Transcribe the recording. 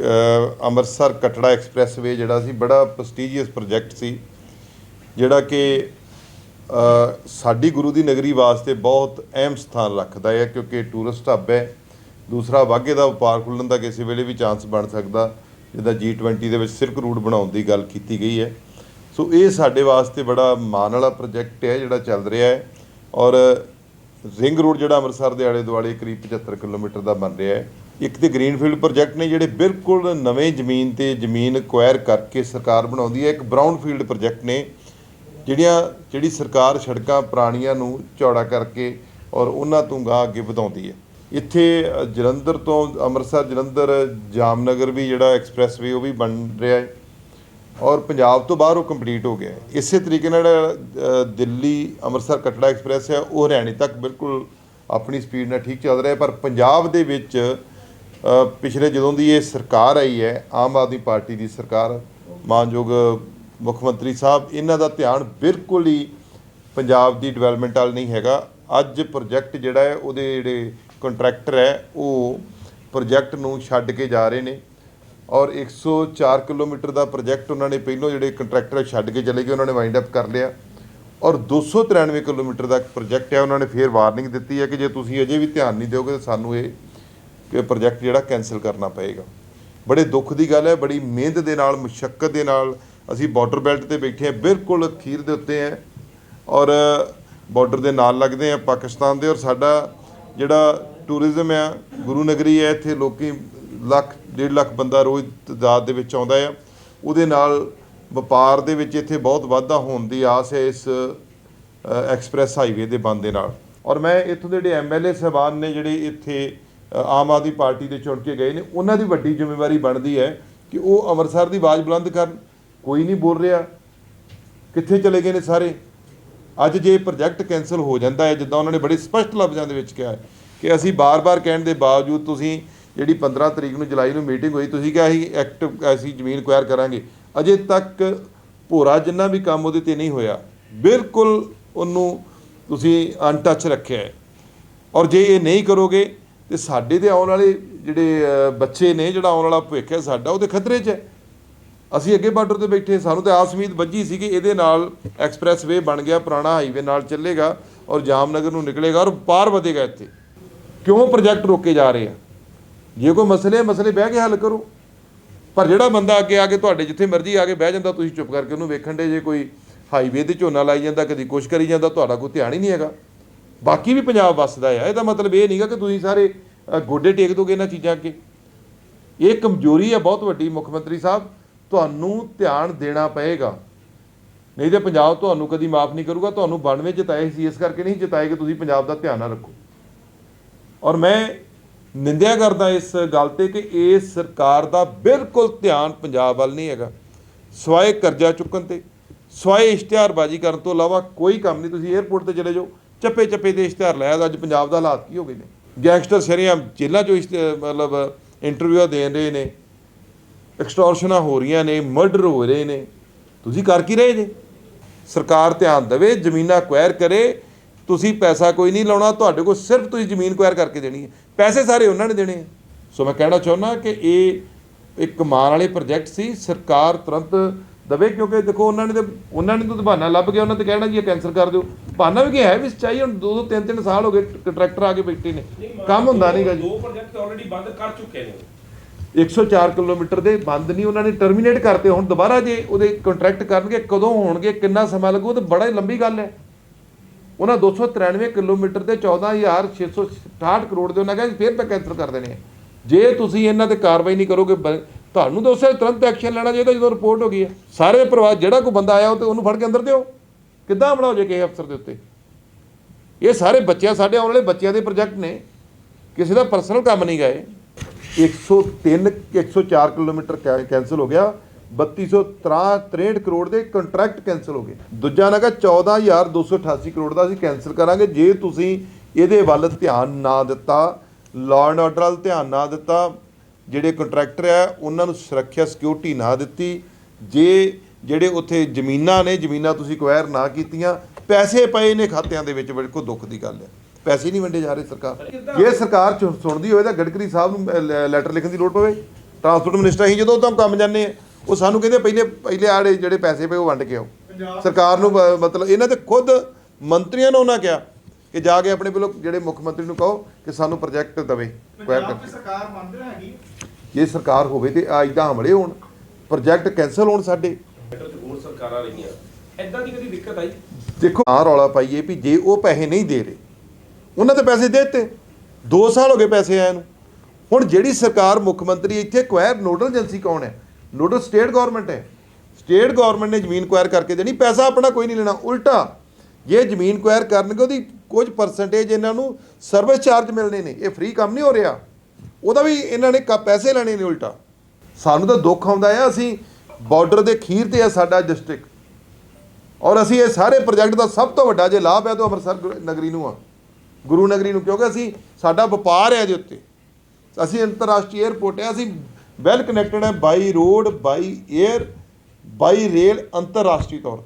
Amritsar Katra expressway ਜਿਹੜਾ ਸੀ, ਬੜਾ prestigious project ਸੀ, ਜਿਹੜਾ ਕਿ ਸਾਡੀ ਗੁਰੂ ਦੀ ਨਗਰੀ ਵਾਸਤੇ ਬਹੁਤ ਅਹਿਮ ਸਥਾਨ ਰੱਖਦਾ ਹੈ, ਕਿਉਂਕਿ ਟੂਰਿਸਟ ਹੱਬ ਹੈ। ਦੂਸਰਾ ਵਾਘੇ ਦਾ ਵਪਾਰ ਖੁੱਲਣ ਦਾ ਕਿਸੇ ਵੇਲੇ ਵੀ ਚਾਂਸ ਬਣ ਸਕਦਾ, ਜਿੱਦਾਂ G20 ਦੇ ਵਿੱਚ ਸਿਰਕ ਰੂਟ ਬਣਾਉਣ ਦੀ ਗੱਲ ਕੀਤੀ ਗਈ ਹੈ। ਸੋ ਇਹ ਸਾਡੇ ਵਾਸਤੇ ਬੜਾ ਮਾਣ ਵਾਲਾ ਪ੍ਰੋਜੈਕਟ ਹੈ, ਜਿਹੜਾ ਚੱਲ ਰਿਹਾ ਹੈ। ਔਰ ਰਿੰਗ ਰੋਡ ਜਿਹੜਾ ਅੰਮ੍ਰਿਤਸਰ ਦੇ ਆਲੇ ਦੁਆਲੇ ਕਰੀਬ 75 ਕਿਲੋਮੀਟਰ ਦਾ ਬਣ ਰਿਹਾ ਹੈ। ਇੱਕ ਤੇ ਗ੍ਰੀਨਫੀਲਡ ਪ੍ਰੋਜੈਕਟ ਨੇ ਜਿਹੜੇ ਬਿਲਕੁਲ ਨਵੇਂ ਜ਼ਮੀਨ ਤੇ ਜ਼ਮੀਨ ਅਕਵਾਇਰ ਕਰਕੇ ਸਰਕਾਰ ਬਣਾਉਂਦੀ ਹੈ, ਇੱਕ ਬਰਾਊਨਫੀਲਡ ਪ੍ਰੋਜੈਕਟ ਨੇ ਜਿਹੜੀਆਂ, ਜਿਹੜੀ ਸਰਕਾਰ ਸੜਕਾਂ ਪੁਰਾਣੀਆਂ ਨੂੰ ਚੌੜਾ ਕਰਕੇ ਔਰ ਉਹਨਾਂ ਤੋਂ ਗਾਂ ਅੱਗੇ ਵਧਾਉਂਦੀ ਹੈ। ਇੱਥੇ ਜਲੰਧਰ ਤੋਂ ਅੰਮ੍ਰਿਤਸਰ, ਜਲੰਧਰ, ਜਾਮਨਗਰ ਵੀ ਜਿਹੜਾ ਐਕਸਪ੍ਰੈਸਵੇ ਉਹ ਵੀ ਬਣ ਰਿਹਾ ਹੈ ਔਰ ਪੰਜਾਬ ਤੋਂ ਬਾਹਰ ਉਹ ਕੰਪਲੀਟ ਹੋ ਗਿਆ ਇਸੇ ਤਰੀਕੇ ਨਾਲ ਦਿੱਲੀ ਅੰਮ੍ਰਿਤਸਰ ਕਟੜਾ ਐਕਸਪ੍ਰੈਸ ਹੈ, ਉਹ ਹਰਿਆਣੇ ਤੱਕ ਬਿਲਕੁਲ ਆਪਣੀ ਸਪੀਡ ਨਾਲ ਠੀਕ ਚੱਲ ਰਿਹਾ ਪਰ ਪੰਜਾਬ ਦੇ ਵਿੱਚ ਪਿਛਲੇ ਜਦੋਂ ਦੀ ਇਹ ਸਰਕਾਰ ਆਈ ਹੈ, ਆਮ ਆਦਮੀ ਪਾਰਟੀ ਦੀ ਸਰਕਾਰ, ਮਾਨਯੋਗ ਮੁੱਖ ਮੰਤਰੀ ਸਾਹਿਬ, ਇਹਨਾਂ ਦਾ ਧਿਆਨ ਬਿਲਕੁਲ ਹੀ ਪੰਜਾਬ ਦੀ ਡਿਵੈਲਪਮੈਂਟ ਵਾਲ ਨਹੀਂ ਹੈਗਾ। ਅੱਜ ਪ੍ਰੋਜੈਕਟ ਜਿਹੜਾ ਹੈ, ਉਹਦੇ ਜਿਹੜੇ ਕੰਟਰੈਕਟਰ ਹੈ, ਉਹ ਪ੍ਰੋਜੈਕਟ ਨੂੰ ਛੱਡ ਕੇ ਜਾ ਰਹੇ ਨੇ। ਔਰ 104 ਕਿਲੋਮੀਟਰ ਦਾ ਪ੍ਰੋਜੈਕਟ ਉਹਨਾਂ ਨੇ ਪਹਿਲੋਂ ਜਿਹੜੇ ਕੰਟਰੈਕਟਰ ਛੱਡ ਕੇ ਚਲੇ ਗਏ, ਉਹਨਾਂ ਨੇ ਵਾਈਂਡ ਅਪ ਕਰ ਲਿਆ। ਔਰ 293 ਕਿਲੋਮੀਟਰ ਦਾ ਪ੍ਰੋਜੈਕਟ ਹੈ, ਉਹਨਾਂ ਨੇ ਫੇਰ ਵਾਰਨਿੰਗ ਦਿੱਤੀ ਹੈ ਕਿ ਜੇ ਤੁਸੀਂ ਅਜੇ ਵੀ ਧਿਆਨ ਨਹੀਂ ਦਿਓਗੇ, ਤਾਂ ਸਾਨੂੰ ਇਹ ਕਿ ਪ੍ਰੋਜੈਕਟ ਜਿਹੜਾ ਕੈਨਸਲ ਕਰਨਾ ਪਏਗਾ। ਬੜੇ ਦੁੱਖ ਦੀ ਗੱਲ ਹੈ, ਬੜੀ ਮਿਹਨਤ ਦੇ ਨਾਲ ਮੁਸ਼ਕਲ ਦੇ ਨਾਲ ਅਸੀਂ ਬਾਰਡਰ ਬੈਲਟ ਤੇ ਬੈਠੇ ਹਾਂ, ਬਿਲਕੁਲ ਅਖੀਰ ਦੇ ਉੱਤੇ ਹੈ। ਔਰ ਬਾਰਡਰ ਦੇ ਨਾਲ ਲੱਗਦੇ ਆ ਪਾਕਿਸਤਾਨ ਦੇ ਔਰ ਸਾਡਾ ਜਿਹੜਾ ਟੂਰਿਜ਼ਮ ਆ ਗੁਰੂ ਨਗਰੀ ਹੈ, ਇੱਥੇ ਲੋਕੀ ਲੱਖ, ਡੇਢ ਲੱਖ ਬੰਦਾ ਰੋਜ਼ ਤਦਾਦ ਦੇ ਵਿੱਚ ਆਉਂਦਾ ਆ ਉਹਦੇ ਨਾਲ ਵਪਾਰ ਦੇ ਵਿੱਚ ਇੱਥੇ ਬਹੁਤ ਵਾਧਾ ਹੋਣ ਦੀ ਆਸ ਹੈ ਇਸ ਐਕਸਪ੍ਰੈਸ ਹਾਈਵੇ ਦੇ ਬੰਦ ਦੇ ਨਾਲ। ਔਰ ਮੈਂ ਇੱਥੋਂ ਦੇ ਜਿਹੜੇ ਐਮਐਲਏ ਸਾਹਿਬਾਨ ਨੇ ਜਿਹੜੇ ਇੱਥੇ ਆਮ ਆਦਮੀ ਪਾਰਟੀ ਦੇ ਚੁਣ ਕੇ ਗਏ ਨੇ। ਉਹਨਾਂ ਦੀ ਵੱਡੀ ਜ਼ਿੰਮੇਵਾਰੀ ਬਣਦੀ ਹੈ ਕਿ ਉਹ ਅੰਮ੍ਰਿਤਸਰ ਦੀ ਆਵਾਜ਼ ਬੁਲੰਦ ਕਰਨ। ਕੋਈ ਨਹੀਂ ਬੋਲ ਰਿਹਾ। ਕਿੱਥੇ ਚਲੇ ਗਏ ਨੇ ਸਾਰੇ? ਅੱਜ ਜੇ ਪ੍ਰੋਜੈਕਟ ਕੈਨਸਲ ਹੋ ਜਾਂਦਾ ਹੈ, ਜਿੱਦਾਂ ਉਹਨਾਂ ਨੇ ਬੜੇ ਸਪਸ਼ਟ ਲਫ਼ਜ਼ਾਂ ਦੇ ਵਿੱਚ ਕਿਹਾ ਹੈ ਕਿ ਅਸੀਂ ਬਾਰ-ਬਾਰ ਕਹਿਣ ਦੇ ਬਾਵਜੂਦ ਤੁਸੀਂ ਜਿਹੜੀ 15 ਤਰੀਕ ਨੂੰ ਜੁਲਾਈ ਨੂੰ ਮੀਟਿੰਗ ਹੋਈ, ਤੁਸੀਂ ਕਿਹਾ ਸੀ ਐਕਟ, ਅਸੀਂ ਜ਼ਮੀਨ ਕੁਆਇਰ ਕਰਾਂਗੇ। ਅਜੇ ਤੱਕ ਭੋਰਾ ਜਿੰਨਾ ਵੀ ਕੰਮ ਉਹਦੇ ਤੇ ਨਹੀਂ ਹੋਇਆ। ਬਿਲਕੁਲ ਉਹਨੂੰ ਤੁਸੀਂ ਅਨਟੱਚ ਰੱਖਿਆ ਹੈ। ਔਰ ਜੇ ਇਹ ਨਹੀਂ ਕਰੋਗੇ ਤੇ ਸਾਡੇ ਦੇ ਆਉਣ ਵਾਲੇ ਜਿਹੜੇ ਬੱਚੇ ਨੇ ਜਿਹੜਾ ਆਉਣ ਵਾਲਾ ਭਵਿੱਖ ਹੈ ਸਾਡਾ ਉਹਦੇ ਖਤਰੇ 'ਚ ਹੈ। ਅਸੀਂ ਅੱਗੇ ਬਾਰਡਰ ਤੇ ਬੈਠੇ ਸਾਨੂੰ ਤਾਂ ਆਸ ਉਮੀਦ ਵੱਜੀ ਸੀ ਕਿ ਇਹਦੇ ਨਾਲ ਐਕਸਪ੍ਰੈਸ ਵੇ ਬਣ ਗਿਆ ਪੁਰਾਣਾ ਹਾਈਵੇ ਨਾਲ ਚੱਲੇਗਾ ਔਰ ਜਾਮਨਗਰ ਨੂੰ ਨਿਕਲੇਗਾ ਔਰ ਪਾਰ ਵਧੇਗਾ ਇੱਥੇ। ਕਿਉਂ ਪ੍ਰੋਜੈਕਟ ਰੋਕੇ ਜਾ ਰਹੇ ਆ? ਜੇ ਕੋਈ ਮਸਲੇ ਹੈ, ਮਸਲੇ ਬਹਿ ਕੇ ਹੱਲ ਕਰੋ। ਪਰ ਜਿਹੜਾ ਬੰਦਾ ਅੱਗੇ ਆ ਕੇ ਤੁਹਾਡੇ ਜਿੱਥੇ ਮਰਜ਼ੀ ਆ ਕੇ ਬਹਿ ਜਾਂਦਾ ਤੁਸੀਂ ਚੁੱਪ ਕਰਕੇ ਉਹਨੂੰ ਵੇਖਣ ਦੇ ਜੇ ਕੋਈ ਹਾਈਵੇ ਤੇ ਝੋਨਾ ਲਾਈ ਜਾਂਦਾ ਕਦੀ ਕੁਛ ਕਰੀ ਜਾਂਦਾ ਤੁਹਾਡਾ ਕੋਈ ਧਿਆਨ ਹੀ ਨਹੀਂ ਹੈਗਾ। ਬਾਕੀ ਵੀ ਪੰਜਾਬ ਵੱਸਦਾ ਆ। ਇਹਦਾ ਮਤਲਬ ਇਹ ਨਹੀਂਗਾ ਕਿ ਤੁਸੀਂ ਸਾਰੇ ਗੋਡੇ ਟੇਕ ਦੋਗੇ ਇਹਨਾਂ ਚੀਜ਼ਾਂ ਅੱਗੇ। ਇਹ ਕਮਜ਼ੋਰੀ ਹੈ ਬਹੁਤ ਵੱਡੀ, ਮੁੱਖ ਮੰਤਰੀ ਸਾਹਿਬ। ਤੁਹਾਨੂੰ ਧਿਆਨ ਦੇਣਾ ਪਏਗਾ। ਨਹੀਂ ਤੇ ਪੰਜਾਬ ਤੁਹਾਨੂੰ ਕਦੀ ਮਾਫ ਨਹੀਂ ਕਰੂਗਾ। ਤੁਹਾਨੂੰ 92 ਜਿਤਾਏ ਸੀ, ਇਸ ਕਰਕੇ ਨਹੀਂ ਜਿਤਾਏ ਕਿ ਤੁਸੀਂ ਪੰਜਾਬ ਦਾ ਧਿਆਨ ਨਾ ਰੱਖੋ। ਔਰ ਮੈਂ ਨਿੰਦਿਆ ਕਰਦਾ ਇਸ ਗੱਲ ਤੇ ਕਿ ਇਹ ਸਰਕਾਰ ਦਾ ਬਿਲਕੁਲ ਧਿਆਨ ਪੰਜਾਬ ਵੱਲ ਨਹੀਂ ਹੈਗਾ। ਸਵਾਏ ਕਰਜ਼ਾ ਚੁੱਕਣ ਤੇ, ਸਵਾਏ ਇਸ਼ਤਿਹਾਰਬਾਜ਼ੀ ਕਰਨ ਤੋਂ ਇਲਾਵਾ ਕੋਈ ਕੰਮ ਨਹੀਂ। ਤੁਸੀਂ 에ਅਰਪੋਰਟ ਤੇ ਚਲੇ ਜਾਓ। ਚੱਪੇ ਚੱਪੇ ਤੇ ਇਸ਼ਤਿਹਾਰ ਲਾਇਆ ਅੱਜ ਪੰਜਾਬ ਦਾ ਹਾਲਾਤ ਕੀ ਹੋ ਗਏ ਨੇ? ਗੈਂਗਸਟਰ ਸ਼ਰੇਆਮ ਜੇਲ੍ਹਾਂ ਚੋਂ ਇਸ਼ਤ- ਮਤਲਬ ਇੰਟਰਵਿਊ ਦੇ ਰਹੇ ਨੇ। ਐਕਸਟੋਰਸ਼ਨਾਂ ਹੋ ਰਹੀਆਂ ਨੇ ਮਰਡਰ ਹੋ ਰਹੇ ਨੇ। ਤੁਸੀਂ ਕਰ ਕੀ ਰਹੇ ਜੇ? ਸਰਕਾਰ ਧਿਆਨ ਦੇਵੇ, ਜ਼ਮੀਨਾਂ ਅਕਵਾਇਰ ਕਰੇ। ਤੁਸੀਂ ਪੈਸਾ ਕੋਈ ਨਹੀਂ ਲਾਉਣਾ, ਤੁਹਾਡੇ ਕੋਲ ਸਿਰਫ ਤੁਸੀਂ ਜ਼ਮੀਨ ਅਕਵਾਇਰ ਕਰਕੇ ਦੇਣੀ ਹੈ। ਪੈਸੇ ਸਾਰੇ ਉਹਨਾਂ ਨੇ ਦੇਣੇ ਆ। ਸੋ ਮੈਂ ਕਹਿਣਾ ਚਾਹੁੰਦਾ ਕਿ ਇਹ ਇੱਕ ਕਮਾਨ ਵਾਲੇ ਪ੍ਰੋਜੈਕਟ ਸੀ, ਸਰਕਾਰ ਤੁਰੰਤ ਦਵੇ ਕਿਉਂਕਿ ਦੇਖੋ ਉਹਨਾਂ ਨੇ ਤੇ, ਉਹਨਾਂ ਨੇ ਤਾਂ ਬਹਾਨਾ ਲੱਭ ਗਿਆ, ਉਹਨਾਂ ਤੇ ਕਹਿਣਾ ਜੀ, ਇਹ ਕੈਂਸਲ ਕਰ ਦਿਓ। ਬਹਾਨਾ ਵੀ ਕੀ ਹੈ ਵੀ ਸੱਚਾਈ ਹੁਣ ਦੋ ਦੋ ਤਿੰਨ ਤਿੰਨ ਸਾਲ ਹੋ ਗਏ ਕੰਟਰੈਕਟਰ ਆ ਕੇ ਬੈਠੇ ਨੇ। ਕੰਮ ਹੁੰਦਾ ਨਹੀਂਗਾ ਜੀ। ਦੋ ਪ੍ਰੋਜੈਕਟ ਆਲਰੇਡੀ ਬੰਦ ਕਰ ਚੁੱਕੇ ਨੇ। 104 ਕਿਲੋਮੀਟਰ ਦੇ ਬੰਦ ਨਹੀਂ ਉਹਨਾਂ ਨੇ ਟਰਮੀਨੇਟ ਕਰਤੇ ਹੁਣ ਦੁਬਾਰਾ ਜੇ ਉਹਦੇ ਕੰਟਰੈਕਟ ਕਰਨਗੇ ਕਦੋਂ ਹੋਣਗੇ ਕਿੰਨਾ ਸਮਾਂ ਲੱਗੂ ਉਹ ਤਾਂ ਬੜਾ ਹੀ ਲੰਬੀ ਗੱਲ ਹੈ। ਉਹਨਾਂ 293 ਕਿਲੋਮੀਟਰ ਦੇ 14668 ਕਰੋੜ ਦੇ ਉਹਨਾਂ ਕਹਿੰਦੇ ਫਿਰ ਕੈਂਸਲ ਕਰ ਦੇਣੇ ਜੇ ਤੁਸੀਂ ਇਹਨਾਂ ਤੇ ਕਾਰਵਾਈ ਨਹੀਂ ਕਰੋਗੇ ਤੁਹਾਨੂੰ ਤਾਂ ਉਸੇ ਤੁਰੰਤ ਐਕਸ਼ਨ ਲੈਣਾ ਚਾਹੀਦਾ ਜਦੋਂ ਰਿਪੋਰਟ ਹੋ ਗਈ ਹੈ। ਸਾਰੇ ਪਰਿਵਾਰ ਜਿਹੜਾ ਕੋਈ ਬੰਦਾ ਆਇਆ ਉਹ ਤੇ ਉਹਨੂੰ ਫੜ ਕੇ ਅੰਦਰ ਦਿਓ। ਕਿੱਦਾਂ ਬਣਾਓ ਜੇ ਕਿਸੇ ਅਫਸਰ ਦੇ ਉੱਤੇ? ਇਹ ਸਾਰੇ ਬੱਚਿਆਂ, ਸਾਡੇ ਆਉਣ ਵਾਲੇ ਬੱਚਿਆਂ ਦੇ ਪ੍ਰੋਜੈਕਟ ਨੇ। ਕਿਸੇ ਦਾ ਪਰਸਨਲ ਕੰਮ ਨਹੀਂ ਗਏ 103 104 ਕਿਲੋਮੀਟਰ ਕੈ- ਕੈਂਸਲ ਹੋ ਗਿਆ। 3263 ਕਰੋੜ ਦੇ ਕੰਟਰੈਕਟ ਕੈਂਸਲ ਹੋ ਗਏ। ਦੂਜਾ ਨਗਾ 14288 ਕਰੋੜ ਦਾ ਅਸੀਂ ਕੈਂਸਲ ਕਰਾਂਗੇ। ਜੇ ਤੁਸੀਂ ਇਹਦੇ ਵੱਲ ਧਿਆਨ ਨਾ ਦਿੱਤਾ ਲਾਅ ਐਂਡ ਆਰਡਰ ਵੱਲ ਧਿਆਨ ਨਾ ਦਿੱਤਾ, ਜਿਹੜੇ ਕੰਟਰੈਕਟਰ ਆ, ਉਹਨਾਂ ਨੂੰ ਸੁਰੱਖਿਆ ਸਿਕਿਉਰਿਟੀ ਨਾ ਦਿੱਤੀ, ਜੇ ਜਿਹੜੇ ਉੱਥੇ ਜ਼ਮੀਨਾਂ ਨੇ ਜ਼ਮੀਨਾਂ ਤੁਸੀਂ ਅਕਵਾਇਰ ਨਾ ਕੀਤੀਆਂ ਪੈਸੇ ਪਏ ਨੇ ਖਾਤਿਆਂ ਦੇ ਵਿੱਚ ਬਿਲਕੁਲ ਦੁੱਖ ਦੀ ਗੱਲ ਹੈ। ਪੈਸੇ ਨਹੀਂ ਵੰਡੇ ਜਾ ਰਹੇ ਸਰਕਾਰ। ਜੇ ਸਰਕਾਰ ਚ ਸੁਣਦੀ ਹੋਵੇ ਤਾਂ ਗਡਕਰੀ ਸਾਹਿਬ ਨੂੰ ਲੈਟਰ ਲਿਖਣ ਦੀ ਲੋੜ ਪਵੇ। ਟਰਾਂਸਪੋਰਟ ਮਿਨਿਸਟਰ ਅਸੀਂ ਜਦੋਂ ਤੋਂ ਕੰਮ ਜਾਂਦੇ ਆ ਉਹ ਸਾਨੂੰ ਕਹਿੰਦੇ ਪਹਿਲੇ ਪਹਿਲੇ ਆੜੇ ਜਿਹੜੇ ਪੈਸੇ ਪਏ ਉਹ ਵੰਡ ਕੇ ਆਓ। ਸਰਕਾਰ ਨੂੰ ਮਤਲਬ ਇਹਨਾਂ ਤੇ ਖੁਦ ਮੰਤਰੀਆਂ ਨੂੰ ਉਹਨਾਂ ਕਿਹਾ ਕਿ ਜਾ ਕੇ ਆਪਣੇ ਵੱਲੋਂ ਜਿਹੜੇ ਮੁੱਖ ਮੰਤਰੀ ਨੂੰ ਕਹੋ ਕਿ ਸਾਨੂੰ ਪ੍ਰੋਜੈਕਟ ਦਵੇ ਸਰਕਾਰ ਮੰਨ ਰਿਹਾ ਹੈਗੀ। ਜੇ ਸਰਕਾਰ ਹੋਵੇ ਤੇ ਆ ਇਦਾਂ ਹਮਲੇ ਹੋਣ ਪ੍ਰੋਜੈਕਟ ਕੈਨਸਲ ਹੋਣ ਸਾਡੇ। ਸੈਂਟਰ 'ਚ ਹੋਰ ਸਰਕਾਰਾਂ ਰਹੀਆਂ। ਐਦਾਂ ਦੀ ਕਦੀ ਦਿੱਕਤ ਆਈ? ਦੇਖੋ ਆ ਰੌਲਾ ਪਾਈਏ ਵੀ ਜੇ ਉਹ ਪੈਸੇ ਨਹੀਂ ਦੇ ਰਹੇ, ਉਹਨਾਂ ਤੇ ਪੈਸੇ ਦੇ ਦਿੱਤੇ। 2 ਸਾਲ ਹੋ ਗਏ ਪੈਸੇ ਆਏ ਨੂੰ। ਹੁਣ ਜਿਹੜੀ ਸਰਕਾਰ ਮੁੱਖ ਮੰਤਰੀ ਇੱਥੇ ਕੁਐਰ ਨੋਡਲ ਏਜੰਸੀ ਕੌਣ ਹੈ? ਨੋਡਲ ਸਟੇਟ ਗਵਰਨਮੈਂਟ ਹੈ। ਸਟੇਟ ਗਵਰਨਮੈਂਟ ਨੇ ਜ਼ਮੀਨ ਕੁਐਰ ਕਰਕੇ ਦੇਣੀ, ਪੈਸਾ ਆਪਣਾ ਕੋਈ ਨਹੀਂ ਲੈਣਾ। ਉਲਟਾ, ਜੇ ਜ਼ਮੀਨ ਕੁਐਰ ਕਰਨਗੇ, ਉਹਦੀ ਕੁਝ ਪਰਸੈਂਟੇਜ ਇਹਨਾਂ ਨੂੰ ਸਰਵਿਸ ਚਾਰਜ ਮਿਲਣੇ ਨੇ। ਇਹ ਫ੍ਰੀ ਕੰਮ ਨਹੀਂ ਹੋ ਰਿਹਾ। ਉਹਦਾ ਵੀ ਇਹਨਾਂ ਨੇ ਕ- ਪੈਸੇ ਲੈਣੇ ਨੇ ਉਲਟਾ। ਸਾਨੂੰ ਤਾਂ ਦੁੱਖ ਆਉਂਦਾ ਆ, ਅਸੀਂ ਬਾਰਡਰ ਦੇ ਖੀਰ ਤੇ ਹੈ ਸਾਡਾ ਡਿਸਟ੍ਰਿਕਟ ਔਰ ਅਸੀਂ ਇਹ ਸਾਰੇ ਪ੍ਰੋਜੈਕਟ ਦਾ ਸਭ ਤੋਂ ਵੱਡਾ ਜੇ ਲਾਭ ਹੈ ਤਾਂ ਅੰਮ੍ਰਿਤਸਰ ਨਗਰੀ ਨੂੰ ਆ। ਗੁਰੂ ਨਗਰੀ ਨੂੰ, ਕਿਉਂਕਿ ਅਸੀਂ, ਸਾਡਾ ਵਪਾਰ ਹੈ ਇਹਦੇ ਉੱਤੇ। ਅਸੀਂ ਅੰਤਰਰਾਸ਼ਟਰੀ 에ਅਰਪੋਰਟ ਹੈ, ਅਸੀਂ ਵੈਲ ਕਨੈਕਟਡ ਹੈ by road by air by rail ਅੰਤਰਰਾਸ਼ਟਰੀ ਤੌਰ ਤੇ।